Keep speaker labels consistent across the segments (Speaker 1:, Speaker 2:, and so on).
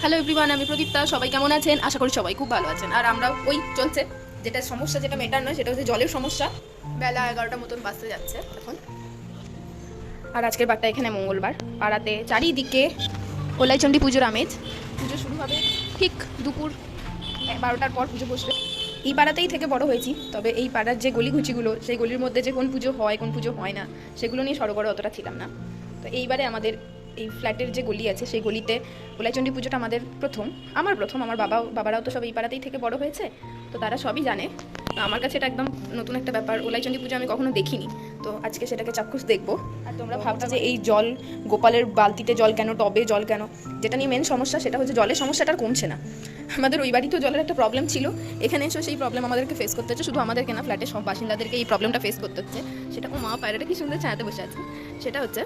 Speaker 1: Hello everyone আমি প্রদীপ্তা। সবাই কেমন আছেন? আশা করি সবাই খুব ভালো আছেন। আর আমরা ওই চলছে। যেটা সমস্যা, যেটা মেটার নয়, সেটা হচ্ছে জলের সমস্যা। বেলা এগারোটা মতন বাজতে যাচ্ছে এখন। আর আজকের বারটা এখানে মঙ্গলবার। পাড়াতে চারিদিকে কোলাইচণ্ডী পুজোর আমেজ। পুজো শুরু হবে ঠিক দুপুর বারোটার পর পুজো বসবে। এই পাড়াতেই থেকে বড় হয়েছি। তবে এই পাড়ার যে গলিগুচিগুলো সেই গলির মধ্যে যে কোন পুজো হয়, কোন পুজো হয় না, সেগুলো নিয়ে সড়গড়ে অতটা ছিলাম না। তো এইবারে আমাদের এই ফ্ল্যাটের যে গলি আছে সেই গলিতে কোলাইচণ্ডী পুজোটা আমাদের প্রথম। আমার প্রথম আমার বাবা বাবারাও তো সব এই পাড়াতেই থেকে বড় হয়েছে। তো তারা সবই জানে। তো আমার কাছে এটা একদম নতুন একটা ব্যাপার। ওলাইচণ্ডী পুজো আমি কখনো দেখিনি। তো আজকে সেটাকে চাক্ষুষ দেখব। আর তোমরা ভাবছ যে এই জল গোপালের বালতিতে জল কেন টবে জল কেন? যেটা নিয়ে মেন সমস্যা সেটা হচ্ছে জলের সমস্যাটা আর কমছে না। আমাদের ওই বাড়িতেও জলের একটা প্রবলেম ছিল। এখানে এসেও সেই প্রবলেম আমাদেরকে ফেস করতে হচ্ছে। শুধু আমাদেরকে না ফ্ল্যাটের সব বাসিন্দাদেরকে এই প্রবলেমটা ফেস করতে হচ্ছে। সেটা ও মা পায়রাটা কি সুন্দর ছায়াতে বসে আছে। সেটা হচ্ছে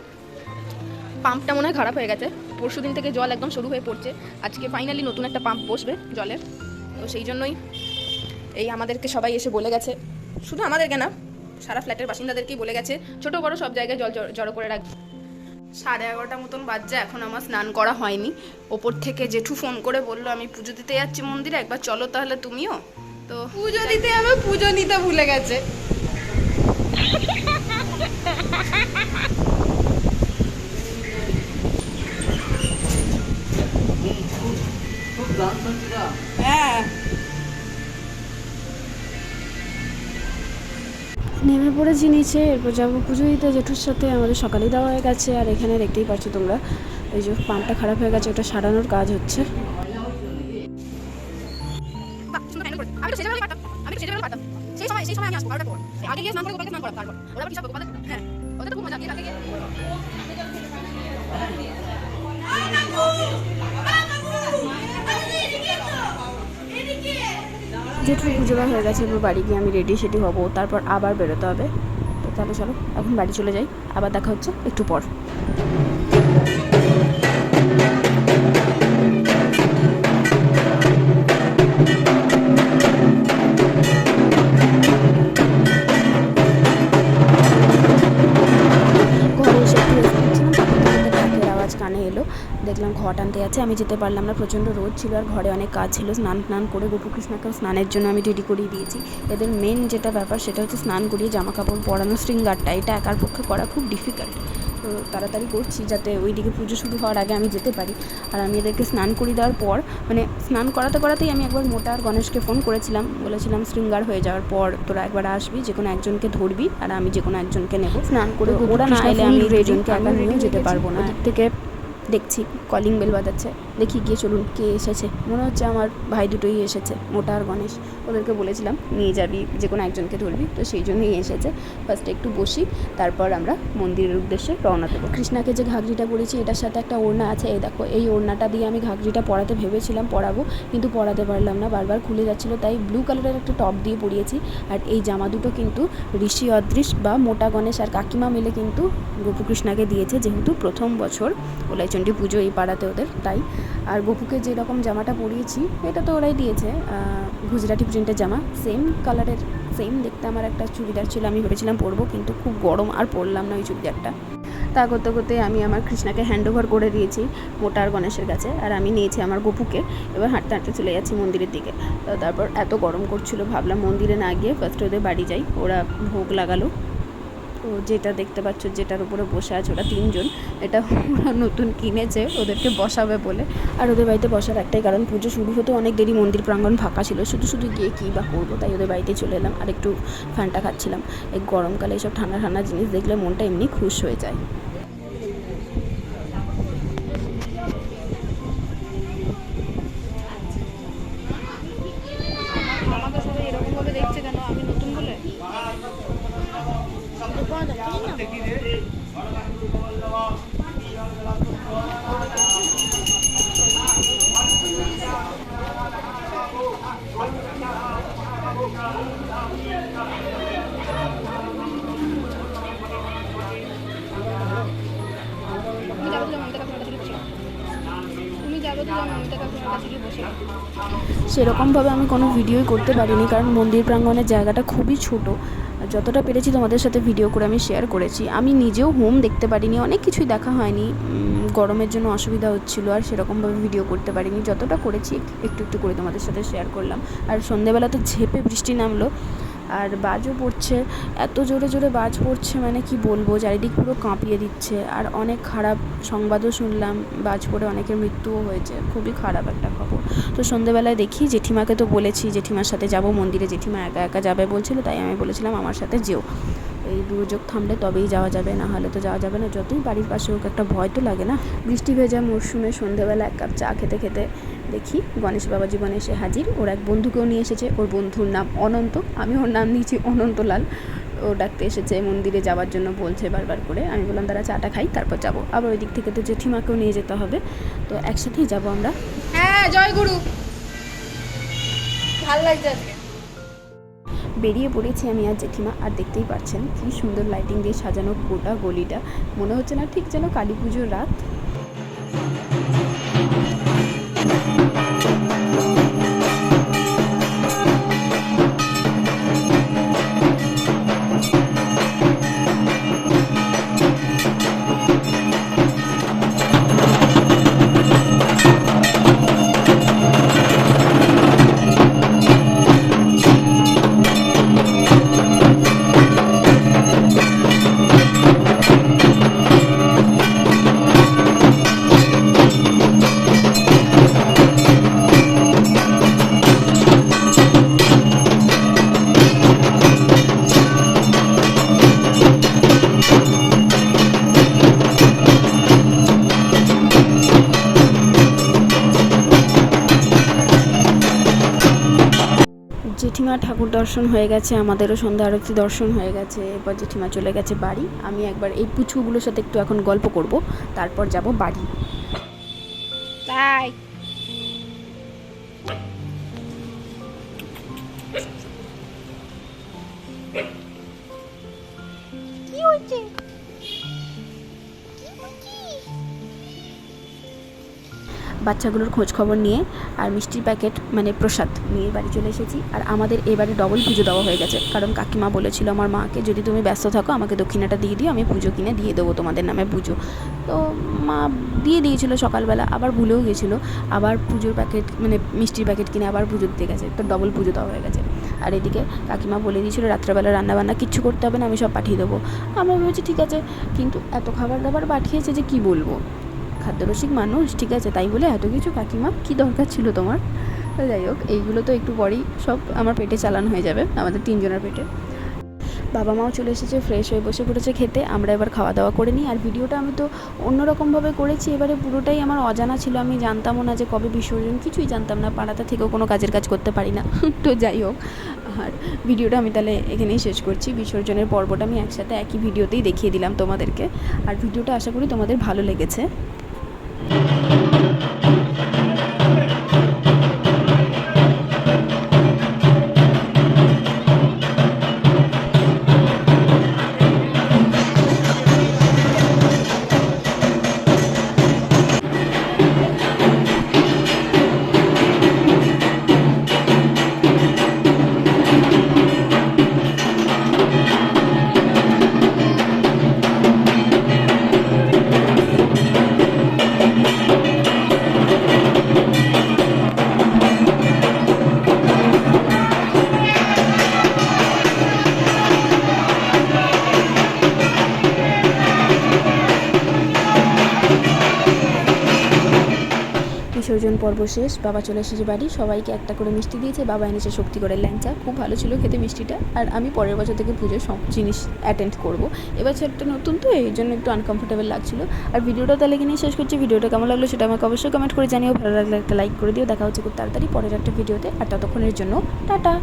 Speaker 1: পাম্পটা মনে হয় খারাপ হয়ে গেছে। পরশু দিন থেকে জল একদম শুরু হয়ে পড়ছে। আজকে ফাইনালি নতুন একটা পাম্প বসবে জলের। তো সেই জন্যই এই আমাদেরকে সবাই এসে বলে গেছে। শুধু আমাদেরকে না সারা ফ্ল্যাটের বাসিন্দাদেরকেই বলে গেছে। ছোট বড় সব জায়গায় জল জড়- করে রাখবে। সাড়ে এগারোটা মতন বাজছে এখন আমার স্নান করা হয়নি। ওপর থেকে জেঠু ফোন করে বলল আমি পুজো দিতে যাচ্ছি মন্দিরে একবার চলো তাহলে তুমিও। তো পুজো দিতে যাবে পুজো নিতে ভুলে গেছে। হ্যাঁ।
Speaker 2: নেমে পড়েছি নিচে এরপর যাব পুজো দিতে। জেঠুর সাথে আমাদের সকালেই দেওয়া হয়ে গেছে আর এখানে দেখতেই পাচ্ছ তোমরা এই যে পাম্পটা খারাপ হয়ে গেছে ওটা সারানোর কাজ হচ্ছে।
Speaker 1: হ্যাঁ ওদের তো খুব মজা আমি আগে গিয়ে
Speaker 2: জেঠুর পুজো হয়ে গেছে, এবার বাড়ি গিয়ে আমি রেডি সেটি হব। তারপর আবার বেরোতে হবে। তো তাহলে চলো, এখন বাড়ি চলে যাই। আবার দেখা হচ্ছে একটু পর। ঘর টানতে যাচ্ছে আমি যেতে পারলাম না। প্রচণ্ড রোদ ছিল আর ঘরে অনেক কাজ ছিল। স্নান টান করে গোপু কৃষ্ণাকেও স্নানের জন্য আমি রেডি করিয়ে দিয়েছি। এদের মেন যেটা ব্যাপার সেটা হচ্ছে স্নান করিয়ে জামা কাপড় পরানো শৃঙ্গারটা এটা একার পক্ষে করা খুব ডিফিকাল্ট তো তাড়াতাড়ি করছি যাতে ওইদিকে পুজো শুরু হওয়ার আগে আমি যেতে পারি। আর আমি এদেরকে স্নান করিয়ে দেওয়ার পর মানে স্নান করাতে করাতেই আমি একবার মোটা আর গণেশকে ফোন করেছিলাম। বলেছিলাম শৃঙ্গার হয়ে যাওয়ার পর তোরা একবার আসবি যে কোনো একজনকে ধরবি আর আমি যে কোনো একজনকে নেব। স্নান করে ওরা না এলে আমি রেজনকে একা নিয়েও যেতে পারব না। থেকে দেখছি কলিং বেল বাজাচ্ছে। দেখি, গিয়ে চলুন, কে এসেছে? মনে হচ্ছে আমার ভাই দুটোই এসেছে, মোটা আর গণেশ। ওদেরকে বলেছিলাম, নিয়ে যাবি, যে কোনো একজনকে ধরবি। তো সেই জন্যই এসেছে। ফার্স্টে একটু বসি, তারপর আমরা মন্দিরের উদ্দেশ্যে রওনা দেবো। কৃষ্ণাকে যে ঘাগরিটা পরেছি এটার সাথে একটা ওড়না আছে। এই দেখো, এই ওড়নাটা দিয়ে আমি ঘাগরিটা পরাতে ভেবেছিলাম, পরাবো, কিন্তু পরাতে পারলাম না। বারবার খুলে যাচ্ছিল, তাই ব্লু কালারের একটা টপ দিয়ে পরিয়েছি। আর এই জামা দুটো কিন্তু ঋষি অদৃশ বা মোটা গণেশ আর কাকিমা মিলে কিন্তু গোপুকৃষ্ণাকে দিয়েছে, যেহেতু প্রথম বছর ওলাইচণ্ডী পুজো এই পাড়াতে ওদের, তাই আর গোপুকে যেরকম জামাটা পরিয়েছি, এটা তো ওরাই দিয়েছে। গুজরাটি প্রিন্টের জামা সেম কালারের সেম দেখতে আমার একটা চুড়িদার ছিল, আমি ভেবেছিলাম পরবো, কিন্তু খুব গরম আর পরলাম না ওই চুড়িদারটা। তা করতে করতে আমি আমার কৃষ্ণাকে হ্যান্ড ওভার করে দিয়েছি মোটার গণেশের কাছে, আর আমি নিয়েছি আমার গপুকে, এবার হাঁটতে হাঁটতে চলে যাচ্ছি মন্দিরের দিকে। তারপর এত গরম করছিল, ভাবলাম মন্দিরে না গিয়ে ফার্স্ট ওদের বাড়ি যাই, ওরা ভোগ লাগালো। তো যেটা দেখতে পাচ্ছ যেটার উপরে বসে আছে ওরা তিনজন, এটা ওরা নতুন কিনেছে, ওদেরকে বসাবে বলে। আর ওদের বাড়িতে বসার একটাই কারণ, পুজো শুরু হতে অনেক দেরি মন্দির প্রাঙ্গণ ফাঁকা ছিল, শুধু শুধু গিয়ে কী বা করব তাই ওদের বাড়িতে চলে এলাম। আর একটু ফ্যানটা খাচ্ছিলাম। এই গরমকালে এইসব ঠান্ডা ঠান্ডা জিনিস দেখলে মনটা এমনি খুশ হয়ে যায়। সেরকমভাবে আমি কোনো ভিডিওই করতে পারিনি কারণ মন্দির প্রাঙ্গণের জায়গাটা খুবই ছোট। যতটা পেরেছি তোমাদের সাথে ভিডিও করে আমি শেয়ার করেছি। আমি নিজেও হোম দেখতে পারিনি, অনেক কিছুই দেখা হয়নি। গরমের জন্য অসুবিধা হচ্ছিল আর সেরকমভাবে ভিডিও করতে পারিনি। যতটা করেছি, একটু একটু করে তোমাদের সাথে শেয়ার করলাম। আর সন্ধেবেলা তো ঝেপে বৃষ্টি নামলো। আর বাজও পড়ছে, এত জোরে জোরে বাজ পড়ছে মানে কি বলব, চারিদিক পুরো কাঁপিয়ে দিচ্ছে। আর অনেক খারাপ সংবাদও শুনলাম, বাজ পড়ে অনেকের মৃত্যুও হয়েছে, খুবই খারাপ একটা খবর। তো সন্ধেবেলায় দেখি, জেঠিমাকে তো বলেছি, জেঠিমার সাথে যাব মন্দিরে, জেঠিমা একা একা যাবে বলছিল, তাই আমি বলেছিলাম আমার সাথে যেও। এই দুর্যোগ থামলে তবেই যাওয়া যাবে, না হলে তো যাওয়া যাবে না, যতই বাড়ির পাশে হোক, একটা ভয় তো লাগে না। বৃষ্টি ভেজা মরশুমে সন্ধেবেলা এক কাপ চা খেতে খেতে দেখি। গণেশ বাবা জীবনে এসে হাজির। ওর এক বন্ধুকেও নিয়ে এসেছে। ওর বন্ধুর নাম অনন্ত। আমি ওর নাম দিয়েছি অনন্তলাল। ও ডাকতে এসেছে মন্দিরে যাওয়ার জন্য বলছে বারবার করে। আমি বললাম তারা চাটা খাই তারপর যাব। আবার ওই দিক থেকে তো জেঠিমাকেও নিয়ে যেতে হবে। তো একসাথেই যাব আমরা।
Speaker 1: হ্যাঁ জয় গুরু। ভালো লাগছে
Speaker 2: বেরিয়ে পড়েছি আমি আর জেঠিমা। আর দেখতেই পাচ্ছেন কি সুন্দর লাইটিং দিয়ে সাজানো গোটা গলিটা। মনে হচ্ছে না ঠিক যেন কালী পুজোর রাত। জেঠিমা ঠাকুর দর্শন হয়ে গেছে, আমাদেরও সন্ধ্যা আরতি দর্শন হয়ে গেছে, এরপর জেঠিমা চলে গেছে বাড়ি। আমি একবার এই পুচুগুলোর সাথে একটু এখন গল্প করব, তারপর যাব বাড়ি।
Speaker 1: তাই
Speaker 2: বাচ্চাগুলোর খোঁজ খবর নিয়ে আর মিষ্টির প্যাকেট মানে প্রসাদ নিয়ে বাড়ি চলে এসেছি। আর আমাদের এবারে ডবল পুজো দেওয়া হয়ে গেছে। কারণ কাকিমা বলেছিল, আমার মাকে যদি তুমি ব্যস্ত থাকো, আমাকে দক্ষিণাটা দিয়ে দিও, আমি পুজো কিনে দিয়ে দেবো তোমাদের নামে পুজো। তো মা দিয়ে দিয়েছিল সকালবেলা, আবার ভুলেও গেছিল। আবার পুজোর প্যাকেট মানে মিষ্টির প্যাকেট কিনে আবার পুজো দিতে গেছে। তো ডবল পুজো দেওয়া হয়ে গেছে। আর এদিকে কাকিমা বলে দিয়েছিল, রাত্রেবেলা রান্নাবান্না কিচ্ছু করতে হবে না, আমি সব পাঠিয়ে দেবো। আমরা ভেবেছি, ঠিক আছে। কিন্তু এত খাবার দাবার পাঠিয়েছে যে কি বলব? খাদ্যরসিক মানুষ, ঠিক আছে? তাই বলে এত কিছু কাকিমা? কি দরকার ছিল তোমার? যাই হোক, এইগুলো তো একটু পরেই সব আমার পেটে চালান হয়ে যাবে, আমাদের তিনজনের পেটে। বাবা মাও চলে এসেছে ফ্রেশ হয়ে বসে পড়েছে খেতে। আমরা এবার খাওয়া দাওয়া করে নিই। আর ভিডিওটা আমি তো অন্যরকমভাবে করেছি, এবারে পুরোটাই আমার অজানা ছিল। আমি জানতামও না যে কবে বিসর্জন, কিছুই জানতাম না। পাড়াতে থেকেও কোনো কাজের কাজ করতে পারি না। তো যাই হোক, আর ভিডিওটা আমি তাহলে এখানেই শেষ করছি। বিসর্জনের পর্বটা আমি একসাথে একই ভিডিওতেই দেখিয়ে দিলাম তোমাদেরকে। আর ভিডিওটা আশা করি তোমাদের ভালো লেগেছে। Thank you. বিসর্জন পর্ব শেষ, বাবা চলে এসেছে বাড়ি, সবাইকে একটা করে মিষ্টি দিয়েছে, বাবা এনেছে শক্তি করে ল্যাংচা, খুব ভালো ছিল খেতে মিষ্টিটা। আর আমি পরের বছর থেকে পুজোর সব জিনিস অ্যাটেন্ড করব। একটা নতুন তো, এই জন্য একটু আনকমফোর্টেবল লাগছিল। আর ভিডিওটা তাহলে কিনে শেষ করছি। ভিডিওটা কেমন লাগল সেটা আমাকে অবশ্যই কমেন্ট করে জানিও। ভালো লাগলে একটা লাইক করে দিও। দেখা হচ্ছে খুব তাড়াতাড়ি পরের একটা ভিডিওতে। আর ততক্ষণের জন্য, টাটা!